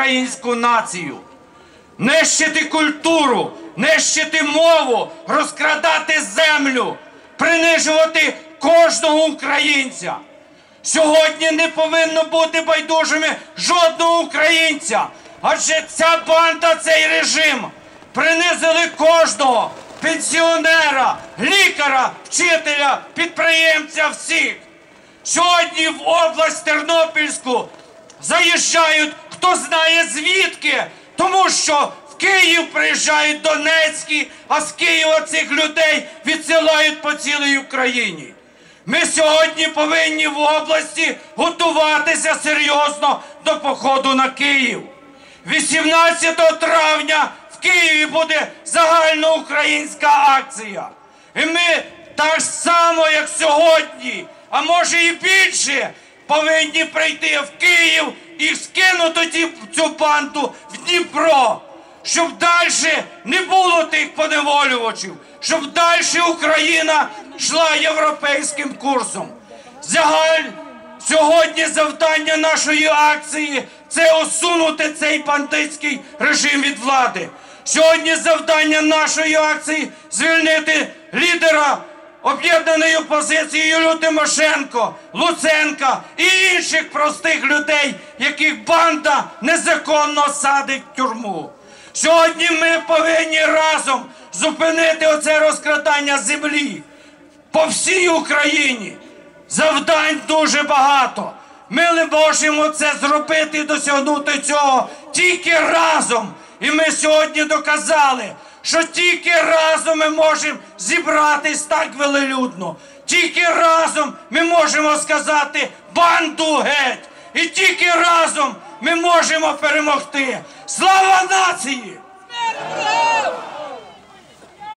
українську націю, нищити культуру, нищити мову, розкрадати землю, принижувати кожного українця. Сьогодні не повинно бути байдужими жодного українця, адже ця банда, цей режим принизили кожного пенсіонера, лікаря, вчителя, підприємця всіх. Сьогодні в область Тернопільську заїжджають хто знає звідки, тому що в Київ приїжджають Донецькі, а з Києва цих людей відсилають по цілій Україні. Ми сьогодні повинні в області готуватися серйозно до походу на Київ. 18 травня в Києві буде загальноукраїнська акція. І ми так само, як сьогодні, а може і більше, повинні прийти в Київ і скинути цю банду в Дніпро, щоб далі не було тих поневолювачів, щоб далі Україна йшла європейським курсом. Загаль сьогодні завдання нашої акції це усунути цей бандитський режим від влади. Сьогодні завдання нашої акції звільнити лідера об'єднаної опозиції Юлію Тимошенко, Луценка і інших простих людей, яких банда незаконно садить в тюрму. Сьогодні ми повинні разом зупинити оце розкрадання землі по всій Україні. Завдань дуже багато. Ми не можемо це зробити і досягнути цього тільки разом. І ми сьогодні доказали, що тільки разом ми можемо зібратись так велелюдно. Тільки разом ми можемо сказати банду геть. І тільки разом ми можемо перемогти. Слава нації!